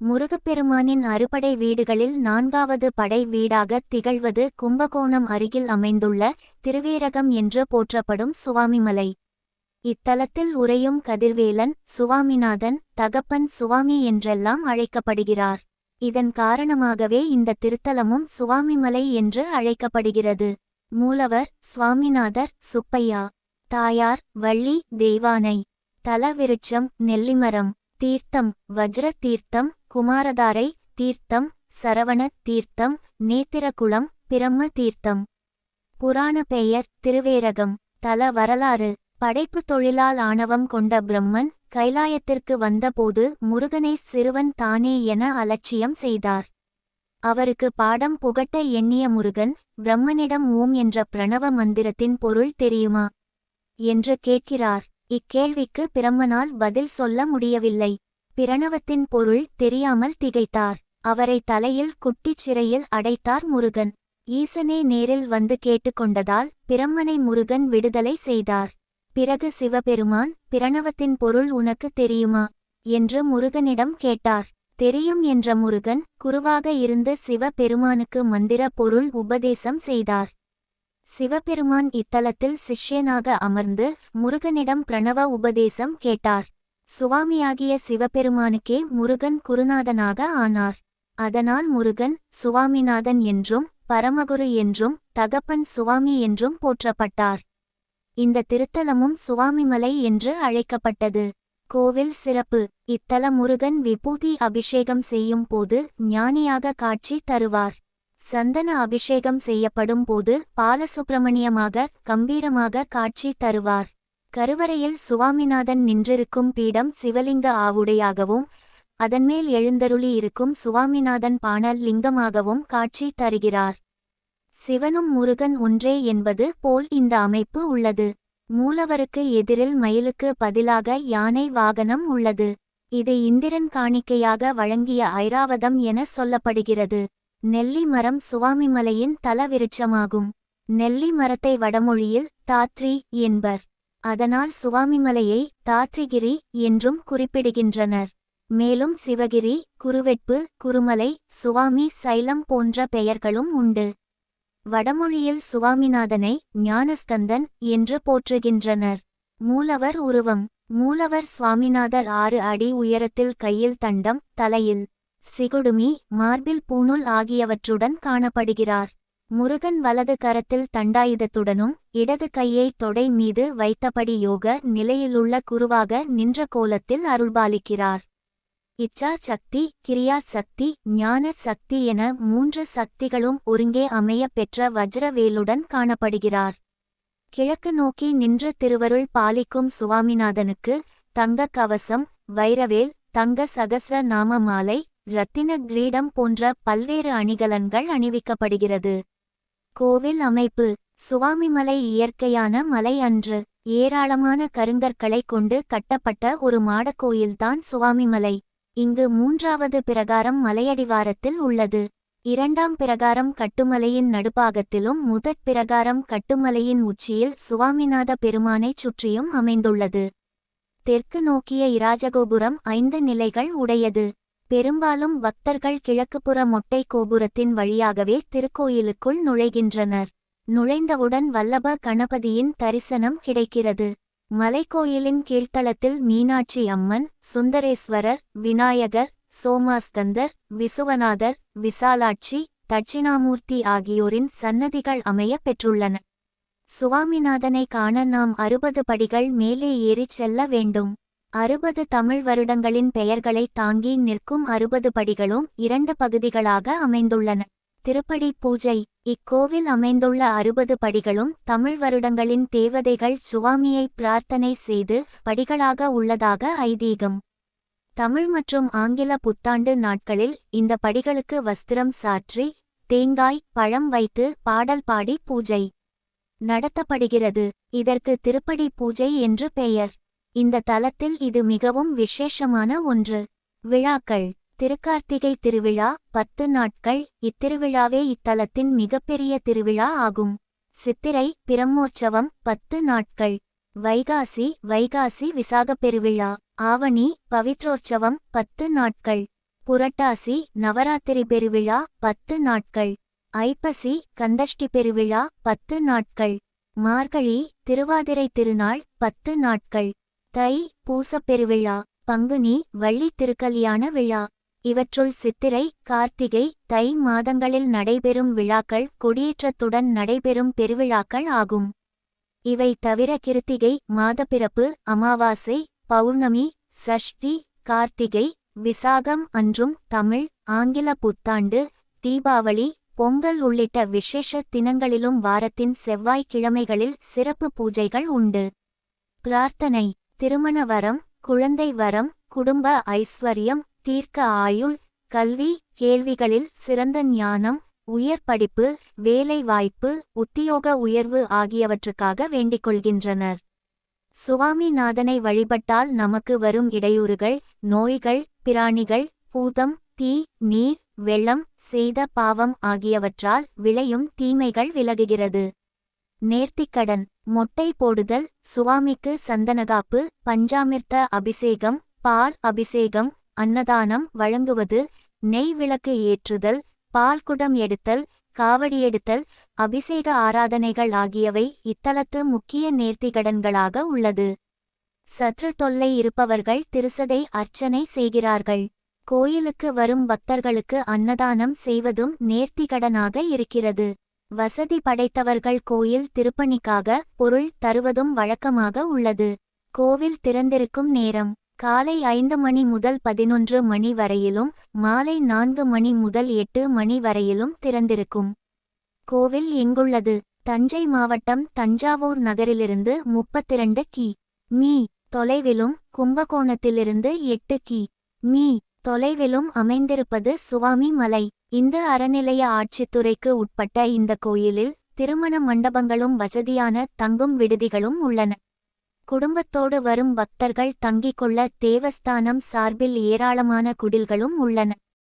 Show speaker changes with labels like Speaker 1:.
Speaker 1: முருகப்பெருமானின் அறுபடை வீடுகளில் நான்காவது படை வீடாக திகழ்வது கும்பகோணம் அருகில் அமைந்துள்ள திருவேரகம் என்று போற்றப்படும் சுவாமிமலை. இத்தலத்தில் உறையும் கதிர்வேலன் சுவாமிநாதன் தகப்பன் சுவாமி என்றெல்லாம் அழைக்கப்படுகிறார். இதன் காரணமாகவே இந்த திருத்தலமும் சுவாமிமலை என்று அழைக்கப்படுகிறது. மூலவர் சுவாமிநாதர் சுப்பையா. தாயார் வள்ளி தெய்வானை தலவிருட்சம் நெல்லிமரம். தீர்த்தம் வஜ்ர தீர்த்தம் குமாரதாரை தீர்த்தம் சரவண தீர்த்தம் நேத்திரகுளம் பிரம்ம தீர்த்தம். புராண பெயர் திருவேரகம். தல வரலாறு. படைப்பு தொழிலால் ஆணவம் கொண்ட பிரம்மன் கைலாயத்திற்கு வந்தபோது முருகனை சிறுவன் தானே என அலட்சியம் செய்தார். அவருக்கு பாடம் புகட்ட எண்ணிய முருகன் பிரம்மனிடம் ஓம் என்ற பிரணவ மந்திரத்தின் பொருள் தெரியுமா என்று கேட்கிறார். இக்கேள்விக்கு பிரம்மனால் பதில் சொல்ல முடியவில்லை. பிரணவத்தின் பொருள் தெரியாமல் திகைத்தார். அவரை தலையில் குட்டிச் சிறையில் அடைத்தார் முருகன். ஈசனே நேரில் வந்து கேட்டுக்கொண்டதால் பிரம்மனை முருகன் விடுதலை செய்தார். பிறகு சிவபெருமான் பிரணவத்தின் பொருள் உனக்கு தெரியுமா என்று முருகனிடம் கேட்டார். தெரியும் என்ற முருகன் குருவாக இருந்து சிவபெருமானுக்கு மந்திர பொருள் உபதேசம் செய்தார். சிவபெருமான் இத்தலத்தில் சிஷ்யனாக அமர்ந்து முருகனிடம் பிரணவ உபதேசம் கேட்டார். சுவாமியாகிய சிவபெருமானுக்கே முருகன் குருநாதனாக ஆனார். அதனால் முருகன் சுவாமிநாதன் என்றும் பரமகுரு என்றும் தகப்பன் சுவாமி என்றும் போற்றப்பட்டார். இந்த திருத்தலமும் சுவாமிமலை என்று அழைக்கப்பட்டது. கோவில் சிறப்பு. இத்தல முருகன் விபூதி அபிஷேகம் செய்யும் போது ஞானியாக காட்சி தருவார். சந்தன அபிஷேகம் செய்யப்படும் போது பாலசுப்பிரமணியமாக கம்பீரமாக காட்சி தருவார். கருவறையில் சுவாமிநாதன் நின்றிருக்கும் பீடம் சிவலிங்க ஆவுடையாகவும் அதன்மேல் எழுந்தருளி இருக்கும் சுவாமிநாதன் பாணல் லிங்கமாகவும் காட்சி தருகிறார். சிவனும் முருகன் ஒன்றே என்பது போல் இந்த அமைப்பு உள்ளது. மூலவருக்கு எதிரில் மயிலுக்கு பதிலாக யானை வாகனம் உள்ளது. இது இந்திரன் காணிக்கையாக வழங்கிய ஐராவதம் என சொல்லப்படுகிறது. நெல்லி மரம் சுவாமிமலையின் தலவிருட்சமாகும். நெல்லி மரத்தை வடமொழியில் தாத்ரி என்பர். அதனால் சுவாமிமலையை தாத்ரிகிரி என்றும் குறிப்பிடுகின்றனர். மேலும் சிவகிரி குருவெட்பு குருமலை சுவாமி சைலம் போன்ற பெயர்களும் உண்டு. வடமொழியில் சுவாமிநாதனை ஞானஸ்கந்தன் என்று போற்றுகின்றனர். மூலவர் உருவம். மூலவர் சுவாமிநாதர் ஆறு அடி உயரத்தில் கையில் தண்டம் தலையில் சிகுடுமி மார்பில் பூணுல் ஆகியவற்றுடன் காணப்படுகிறார். முருகன் வலது கரத்தில் தண்டாயுதத்துடனும் இடது கையை தொடை மீது வைத்தபடி யோக நிலையிலுள்ள குருவாக நின்ற கோலத்தில் அருள்பாலிக்கிறார். இச்சா சக்தி கிரியா சக்தி ஞான சக்தி என மூன்று சக்திகளும் ஒருங்கே அமைய பெற்ற வஜ்ரவேலுடன் காணப்படுகிறார். கிழக்கு நோக்கி நின்று திருவருள் பாலிக்கும் சுவாமிநாதனுக்கு தங்க கவசம் வைரவேல் தங்க சகசர நாம மாலை இரத்தின கிரீடம் போன்ற பல்வேறு அணிகலன்கள் அணிவிக்கப்படுகிறது. கோவில் அமைப்பு சுவாமிமலை இயற்கையான மலை அன்று ஏராளமான கருங்கற்களை கொண்டு கட்டப்பட்ட ஒரு மாடக்கோயில்தான் சுவாமிமலை இங்கு மூன்றாவது பிரகாரம் மலையடிவாரத்தில் உள்ளது. இரண்டாம் பிரகாரம் கட்டுமலையின் நடுப்பாகத்திலும் முதற் பிரகாரம் கட்டுமலையின் உச்சியில் சுவாமிநாத பெருமானைச் சுற்றியும் அமைந்துள்ளது. தெற்கு நோக்கிய இராஜகோபுரம் ஐந்து நிலைகள் உடையது. பெரும்பாலும் பக்தர்கள் கிழக்குப்புற மொட்டை கோபுரத்தின் வழியாகவே திருக்கோயிலுக்குள் நுழைகின்றனர். நுழைந்தவுடன் வல்லப கணபதியின் தரிசனம் கிடைக்கிறது. மலைக்கோயிலின் கீழ்த்தளத்தில் மீனாட்சி அம்மன் சுந்தரேஸ்வரர் விநாயகர் சோமாஸ்கந்தர் விசுவநாதர் விசாலாட்சி தட்சிணாமூர்த்தி ஆகியோரின் சன்னதிகள் அமைய பெற்றுள்ளன. சுவாமிநாதனை காண நாம் அறுபது படிகள் மேலே ஏறிச் செல்ல வேண்டும். அறுபது தமிழ் வருடங்களின் பெயர்களை தாங்கி நிற்கும் அறுபது படிகளும் இரண்டு பகுதிகளாக அமைந்துள்ளன. திருப்படி பூஜை. இக்கோவில் அமைந்துள்ள அறுபது படிகளும் தமிழ் வருடங்களின் தேவதைகள் சுவாமியை பிரார்த்தனை செய்து படிகளாக உள்ளதாக ஐதீகம். தமிழ் மற்றும் ஆங்கில புத்தாண்டு நாட்களில் இந்த படிகளுக்கு வஸ்திரம் சாற்றி தேங்காய் பழம் வைத்து பாடல் பாடி பூஜை நடத்தப்படுகிறது. இதற்கு திருப்படி பூஜை என்று பெயர். இந்த தலத்தில் இது மிகவும் விசேஷமான ஒன்று. விழாக்கள். திருக்கார்த்திகை திருவிழா பத்து நாட்கள். இத்திருவிழாவே இத்தலத்தின் மிகப்பெரிய திருவிழா ஆகும். சித்திரை பிரம்மோற்சவம் பத்து நாட்கள். வைகாசி வைகாசி விசாகப் பெருவிழா. ஆவணி பவித்ரோற்சவம் பத்து நாட்கள். புரட்டாசி நவராத்திரி பெருவிழா பத்து நாட்கள். ஐப்பசி கந்தஷ்டி பெருவிழா பத்து நாட்கள். மார்கழி திருவாதிரை திருநாள் பத்து நாட்கள். தை பூசப் பெருவிழா பங்குனி வள்ளி திருக்கல்யாண விழா. இவற்றுள் சித்திரை கார்த்திகை தை மாதங்களில் நடைபெறும் விழாக்கள் கொடியேற்றத்துடன் நடைபெறும் பெருவிழாக்கள் ஆகும். இவை தவிர கிருத்திகை மாதப்பிறப்பு அமாவாசை பௌர்ணமி சஷ்டி கார்த்திகை விசாகம் அன்றும் தமிழ் ஆங்கில புத்தாண்டு தீபாவளி பொங்கல் உள்ளிட்ட விசேஷ தினங்களிலும் வாரத்தின் செவ்வாய்க்கிழமைகளில் சிறப்பு பூஜைகள் உண்டு. பிரார்த்தனை திருமண வரம் குழந்தை வரம் குடும்ப ஐஸ்வர்யம் தீர்க்க ஆயுள் கல்வி கேள்விகளில் சிறந்த ஞானம் உயர் படிப்பு வேலை வாய்ப்பு உத்தியோக உயர்வு ஆகியவற்றுக்காக வேண்டிக் கொள்கின்றனர் சுவாமிநாதனை வழிபட்டால் நமக்கு வரும் இடையூறுகள் நோய்கள் பிராணிகள் பூதம் தீ நீர் வெள்ளம் செய்த பாவம் ஆகியவற்றால் விளையும் தீமைகள் விலகுகிறது. நேர்த்திக்கடன் மொட்டை போடுதல் சுவாமிக்கு சந்தனகாப்பு பஞ்சாமிர்த அபிஷேகம் பால் அபிஷேகம் அன்னதானம் வழங்குவது நெய் விளக்கு ஏற்றுதல் பால்குடம் எடுத்தல் காவடியெடுத்தல் அபிஷேக ஆராதனைகள் ஆகியவை இத்தலத்து முக்கிய நேர்த்திகடன்களாக உள்ளது. சற்று தொல்லை இருப்பவர்கள் திருசதை அர்ச்சனை செய்கிறார்கள். கோயிலுக்கு வரும் பக்தர்களுக்கு அன்னதானம் செய்வதும் நேர்த்திகடனாக இருக்கிறது. வசதி படைத்தவர்கள் கோயில் திருப்பணிக்காக பொருள் தருவதும் வழக்கமாக உள்ளது. கோவில் திறந்திருக்கும் நேரம். காலை ஐந்து மணி முதல் பதினொன்று மணி வரையிலும் மாலை நான்கு மணி முதல் எட்டு மணி வரையிலும் திறந்திருக்கும். கோவில் எங்குள்ளது? தஞ்சை மாவட்டம் தஞ்சாவூர் நகரிலிருந்து முப்பத்திரண்டு கி. மீ. தொலைவிலும் கும்பகோணத்திலிருந்து எட்டு கி. மீ. தொலைவிலும் அமைந்திருப்பது சுவாமி மலை. இந்து அறநிலைய ஆட்சித்துறைக்கு உட்பட்ட இந்த கோயிலில் திருமண மண்டபங்களும் வசதியான தங்கும் விடுதிகளும் உள்ளன. குடும்பத்தோடு வரும் பக்தர்கள் தங்கிக் கொள்ள தேவஸ்தானம் சார்பில் ஏராளமான குடில்களும் உள்ளன.